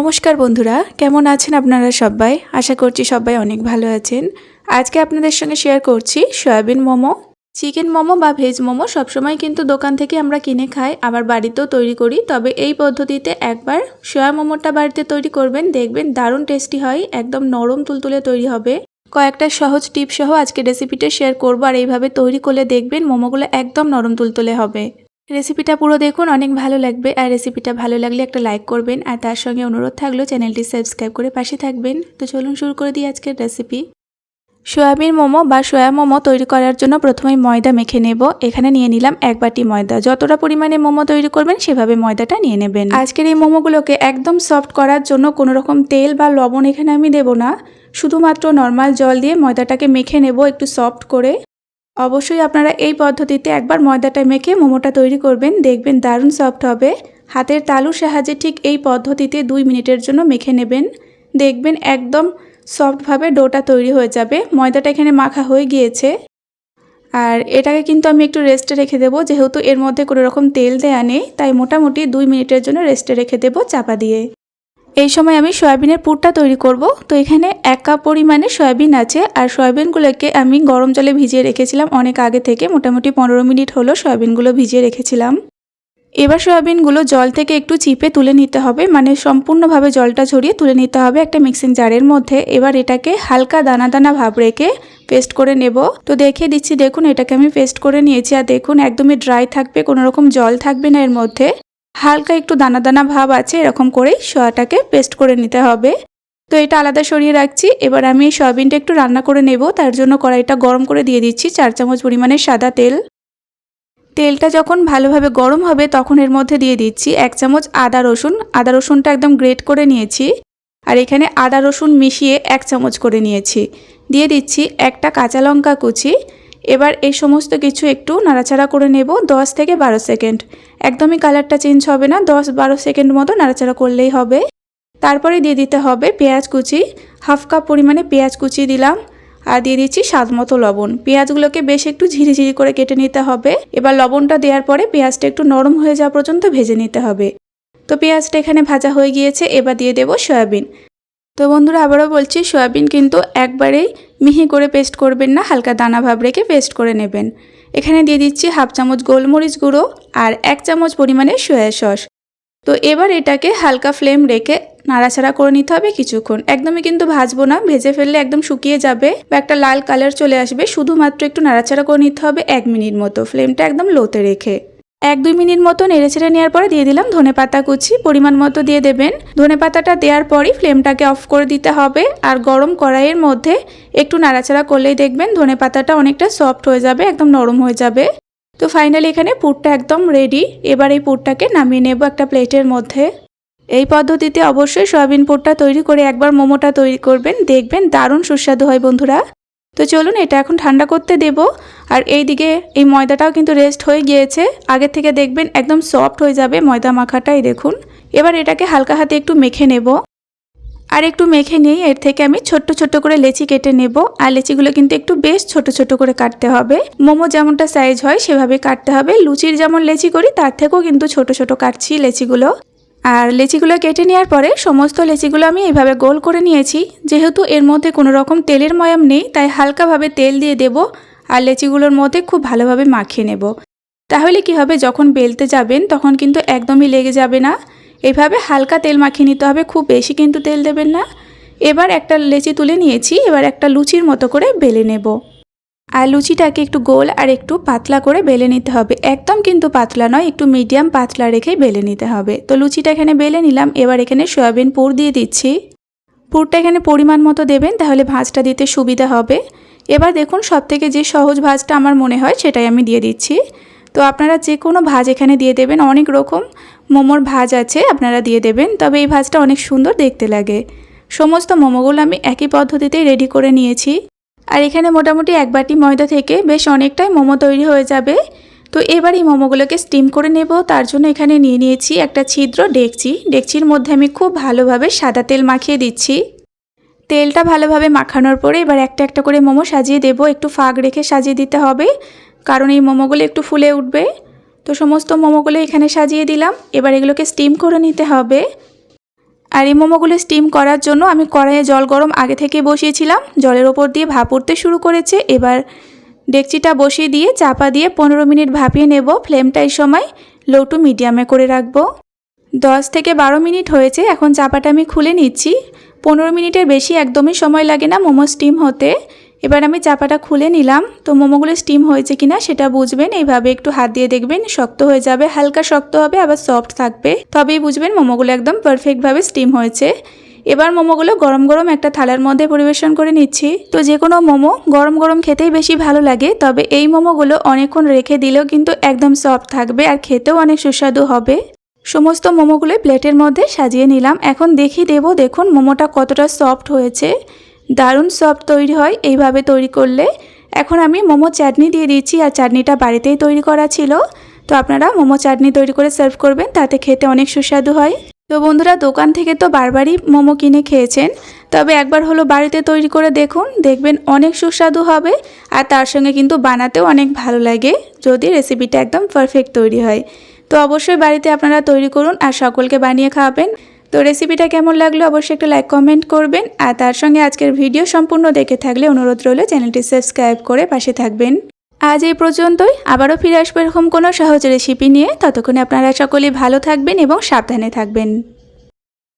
নমস্কার বন্ধুরা, কেমন আছেন আপনারা সবাই? আশা করছি সবাই অনেক ভালো আছেন। আজকে আপনাদের সঙ্গে শেয়ার করছি সয়াবিন মোমো। চিকেন মোমো বা ভেজ মোমো সবসময় কিন্তু দোকান থেকে আমরা কিনে খাই, আবার বাড়িতেও তৈরি করি। তবে এই পদ্ধতিতে একবার সয়া মোমোটা বাড়িতে তৈরি করবেন, দেখবেন দারুণ টেস্টি হয়, একদম নরম তুলতুলে তৈরি হবে। কয়েকটা সহজ টিপ সহ আজকে রেসিপিটা শেয়ার করব, আর এইভাবে তৈরি করলে দেখবেন মোমোগুলো একদম নরম তুলতুলে হবে। রেসিপিটা পুরো দেখুন, অনেক ভালো লাগবে। আর রেসিপিটা ভালো লাগলে একটা লাইক করবেন, আর তার সঙ্গে অনুরোধ থাকলেও চ্যানেলটি সাবস্ক্রাইব করে পাশে থাকবেন। তো চলুন শুরু করে দিই আজকের রেসিপি। সয়াবিন মোমো বা সয়া মোমো তৈরি করার জন্য প্রথমেই ময়দা মেখে নেব। এখানে নিয়ে নিলাম এক বাটি ময়দা। যতটা পরিমাণে মোমো তৈরি করবেন, সেভাবে ময়দাটা নিয়ে নেবেন। আজকের এই মোমোগুলোকে একদম সফট করার জন্য কোনো রকম তেল বা লবণ এখানে আমি দেব না। শুধুমাত্র নর্মাল জল দিয়ে ময়দাটাকে মেখে নেব একটু সফট করে। অবশ্যই আপনারা এই পদ্ধতিতে একবার ময়দাটা মেখে মোমোটা তৈরি করবেন। দেখবেন দারুণ সফট হবে। হাতের তালুর সাহায্যে ঠিক এই পদ্ধতিতে দুই মিনিটের জন্য মেখে নেবেন। দেখবেন একদম সফটভাবে ডোটা তৈরি হয়ে যাবে। ময়দাটা এখানে মাখা হয়ে গিয়েছে। আর এটাকে কিন্তু আমি একটু রেস্টে রেখে দেবো। যেহেতু এর মধ্যে কোনো রকম তেল দেয়া নেই, তাই মোটামুটি দুই মিনিটের জন্য রেস্টে রেখে দেবো চাপা দিয়ে। এই সময় আমি সয়াবিনের পুরটা তৈরি করব। তো এখানে এক কাপ পরিমাণে সয়াবিন আছে আর সয়াবিনগুলোকে আমি গরম জলে ভিজিয়ে রেখেছিলাম অনেক আগে থেকে। মোটামুটি পনেরো মিনিট হলো সয়াবিনগুলো ভিজিয়ে রেখেছিলাম। এবার সয়াবিনগুলো জল থেকে একটু চিপে তুলে নিতে হবে। মানে সম্পূর্ণভাবে জলটা ঝরিয়ে তুলে নিতে হবে একটা মিক্সিং জারের মধ্যে। এবার এটাকে হালকা দানা দানা ভাব রেখে পেস্ট করে নেব। তো দেখে দিচ্ছি, দেখুন এটাকে আমি পেস্ট করে নিয়েছি। আর দেখুন, একদমই ড্রাই থাকবে, কোনো রকম জল থাকবে না এর মধ্যে। হালকা একটু দানা দানা ভাব আছে, এরকম করেই সোয়াটাকে পেস্ট করে নিতে হবে। তো এটা আলাদা সরিয়ে রাখছি। এবার আমি এই সয়াবিনটা একটু রান্না করে নেব। তার জন্য কড়াইটা গরম করে দিয়ে দিচ্ছি চার চামচ পরিমাণে সাদা তেল। তেলটা যখন ভালোভাবে গরম হবে, তখন এর মধ্যে দিয়ে দিচ্ছি এক চামচ আদা রসুন। আদা রসুনটা একদম গ্রেট করে নিয়েছি। আর এখানে আদা রসুন মিশিয়ে এক চামচ করে নিয়েছি। দিয়ে দিচ্ছি একটা কাঁচা লঙ্কা কুচি। এবার এই সমস্ত কিছু একটু নাড়াচাড়া করে নেব দশ থেকে বারো সেকেন্ড। একদমই কালারটা চেঞ্জ হবে না, দশ বারো সেকেন্ড মতো নাড়াচাড়া করলেই হবে। তারপরে দিয়ে দিতে হবে পেঁয়াজ কুচি, হাফ কাপ পরিমাণে পেঁয়াজ কুচি দিলাম। আর দিয়ে দিচ্ছি স্বাদ মতো লবণ। পেঁয়াজগুলোকে বেশ একটু ঝিরিঝিরি করে কেটে নিতে হবে। এবার লবণটা দেওয়ার পরে পেঁয়াজটা একটু নরম হয়ে যাওয়া পর্যন্ত ভেজে নিতে হবে। তো পেঁয়াজটা এখানে ভাজা হয়ে গিয়েছে, এবার দিয়ে দেবো সয়াবিন। তো বন্ধুরা আবারও বলছি, সয়াবিন কিন্তু একবারেই মিহি করে পেস্ট করবেন না, হালকা দানা ভাব রেখে পেস্ট করে নেবেন। এখানে দিয়ে দিচ্ছি হাফ চামচ গোলমরিচ গুঁড়ো আর এক চামচ পরিমাণে সয়া সস। তো এবার এটাকে হালকা ফ্লেম রেখে নাড়াচাড়া করে নিতে হবে কিছুক্ষণ। একদমই কিন্তু ভাজবো না, ভেজে ফেললে একদম শুকিয়ে যাবে বা একটা লাল কালার চলে আসবে। শুধুমাত্র একটু নাড়াচাড়া করে নিতে হবে এক মিনিট মতো ফ্লেমটা একদম লোতে রেখে। এক দুই মিনিট মতো নেড়েচেড়ে নেওয়ার পরে দিয়ে দিলাম ধনে পাতা কুচি। পরিমাণ মতো দিয়ে দেবেন। ধনে পাতাটা দেওয়ার পরই ফ্লেমটাকে অফ করে দিতে হবে। আর গরম কড়াইয়ের মধ্যে একটু নাড়াচাড়া করলেই দেখবেন ধনে পাতাটা অনেকটা সফট হয়ে যাবে, একদম নরম হয়ে যাবে। তো ফাইনালি এখানে পুরটা একদম রেডি এবার এই পুরটাকে নামিয়ে নেব একটা প্লেটের মধ্যে। এই পদ্ধতিতে অবশ্যই সয়াবিন পুরটা তৈরি করে একবার মোমোটা তৈরি করবেন। দেখবেন দারুণ সুস্বাদু হয় বন্ধুরা। তো চলুন এটা এখন ঠান্ডা করতে দেব। আর এই দিকে এই ময়দাটাও কিন্তু রেস্ট হয়ে গিয়েছে। আগে থেকে দেখবেন একদম সফট হয়ে যাবে ময়দা মাখাটাই, দেখুন। এবার এটাকে হালকা হাতে একটু মেখে নেব। আর একটু মেখে নিয়ে এর থেকে আমি ছোট্ট ছোট্ট করে লেচি কেটে নেব। আর লেচিগুলো কিন্তু একটু বেশ ছোট ছোট করে কাটতে হবে। মোমো যেমনটা সাইজ হয়, সেভাবে কাটতে হবে। লুচির যেমন লেচি করি, তার থেকেও কিন্তু ছোট ছোট কাটছি লেচিগুলো। আর লেচিগুলো কেটে নেওয়ার পরে সমস্ত লেচিগুলো আমি এইভাবে গোল করে নিয়েছি। যেহেতু এর মধ্যে কোনো রকম তেলের ময়াম নেই, তাই হালকাভাবে তেল দিয়ে দেব আর লেচিগুলোর মধ্যে খুব ভালোভাবে মাখিয়ে নেব। তাহলে কি হবে, যখন বেলতে যাবেন তখন কিন্তু একদমই লেগে যাবে না। এভাবে হালকা তেল মাখিয়ে নিতে হবে, খুব বেশি কিন্তু তেল দেবেন না। এবার একটা লেচি তুলে নিয়েছি, এবার একটা লুচির মতো করে বেলে নেব। আর লুচিটাকে একটু গোল আর একটু পাতলা করে বেলে নিতে হবে। একদম কিন্তু পাতলা নয়, একটু মিডিয়াম পাতলা রেখেই বেলে নিতে হবে। তো লুচিটা এখানে বেলে নিলাম, এবার এখানে সয়াবিন পুর দিয়ে দিচ্ছি। পুরটা এখানে পরিমাণ মতো দেবেন, তাহলে ভাঁজটা দিতে সুবিধা হবে। এবার দেখুন সব থেকে যে সহজ ভাজটা আমার মনে হয়, সেটাই আমি দিয়ে দিচ্ছি। তো আপনারা যে কোনো ভাজ এখানে দিয়ে দেবেন, অনেক রকম মোমোর ভাজ আছে, আপনারা দিয়ে দেবেন, তবে এই ভাজটা অনেক সুন্দর দেখতে লাগে। সমস্ত মোমোগুলো আমি একই পদ্ধতিতেই রেডি করে নিয়েছি। আর এখানে মোটামুটি এক বাটি ময়দা থেকে বেশ অনেকটাই মোমো তৈরি হয়ে যাবে। তো এবার এই মোমোগুলোকে স্টিম করে নেব। তার জন্য এখানে নিয়ে নিয়েছি একটা ছিদ্র ডেকচি। ডেকচির মধ্যে আমি খুব ভালোভাবে সাদা তেল মাখিয়ে দিচ্ছি। তেলটা ভালোভাবে মাখানোর পরে এবার একটা একটা করে মোমো সাজিয়ে দেব। একটু ফাঁক রেখে সাজিয়ে দিতে হবে, কারণ এই মোমোগুলো একটু ফুলে উঠবে। তো সমস্ত মোমোগুলো এখানে সাজিয়ে দিলাম। এবার এগুলোকে স্টিম করে নিতে হবে। আর এই মোমোগুলো স্টিম করার জন্য আমি কড়াইয়ে জল গরম আগে থেকে বসিয়েছিলাম। জলের ওপর দিয়ে ভাপ উঠতে শুরু করেছে। এবার ডেকচিটা বসিয়ে দিয়ে চাপা দিয়ে পনেরো মিনিট ভাপিয়ে নেব। ফ্লেমটা এই সময় লো টু মিডিয়ামে করে রাখব। দশ থেকে বারো মিনিট হয়েছে। এখন চাপাটা আমি খুলে নিচ্ছি। পনেরো মিনিটের বেশি একদমই সময় লাগে না মোমো স্টিম হতে। এবার আমি চাপাটা খুলে নিলাম। তো মোমোগুলো স্টিম হয়েছে কিনা সেটা বুঝবেন। এইভাবে একটু হাত দিয়ে দেখবেন, শক্ত হয়ে যাবে। হালকা শক্ত হবে, আবার সফট থাকবে। তবেই বুঝবেন মোমোগুলো একদম পারফেক্টভাবে স্টিম হয়েছে। এবার মোমোগুলো গরম গরম একটা থালার মধ্যে পরিবেশন করে নিচ্ছি। তো যে কোনো মোমো গরম গরম খেতেই বেশি ভালো লাগে, তবে এই মোমোগুলো অনেকক্ষণ রেখে দিলেও কিন্তু একদম সফট থাকবে আর খেতেও অনেক সুস্বাদু হবে। সমস্ত মোমোগুলো প্লেটের মধ্যে সাজিয়ে নিলাম। এখন দেখিয়ে দেব, দেখুন মোমোটা কতটা সফট হয়েছে। দারুণ সফট তৈরি হয় এইভাবে তৈরি করলে। এখন আমি মোমো চাটনি দিয়ে দিচ্ছি আর চাটনিটা বাড়িতেই তৈরি করা ছিল। তো আপনারা মোমো চাটনি তৈরি করে সার্ভ করবেন, তাতে খেতে অনেক সুস্বাদু হয়। তো বন্ধুরা, দোকান থেকে তো বারবারই মোমো কিনে খেয়েছেন। তবে একবার হলো বাড়িতে তৈরি করে দেখুন, দেখবেন অনেক সুস্বাদু হবে আর তার সঙ্গে কিন্তু বানাতেও অনেক ভালো লাগে যদি রেসিপিটা একদম পারফেক্ট তৈরি হয়। তো অবশ্যই বাড়িতে আপনারা তৈরি করুন আর সকলকে বানিয়ে খাওয়াবেন। তো রেসিপিটা কেমন লাগল অবশ্যই একটা লাইক কমেন্ট করবেন। আর তার সঙ্গে আজকের ভিডিও সম্পূর্ণ দেখে থাকলে অনুরোধ রইল চ্যানেলটি সাবস্ক্রাইব করে পাশে থাকবেন। আজ এই পর্যন্তই। আবারও ফিরে আসব এরকম কোনো সহজ রেসিপি নিয়ে। ততক্ষণে আপনারা সকলেই ভালো থাকবেন এবং সাবধানে থাকবেন।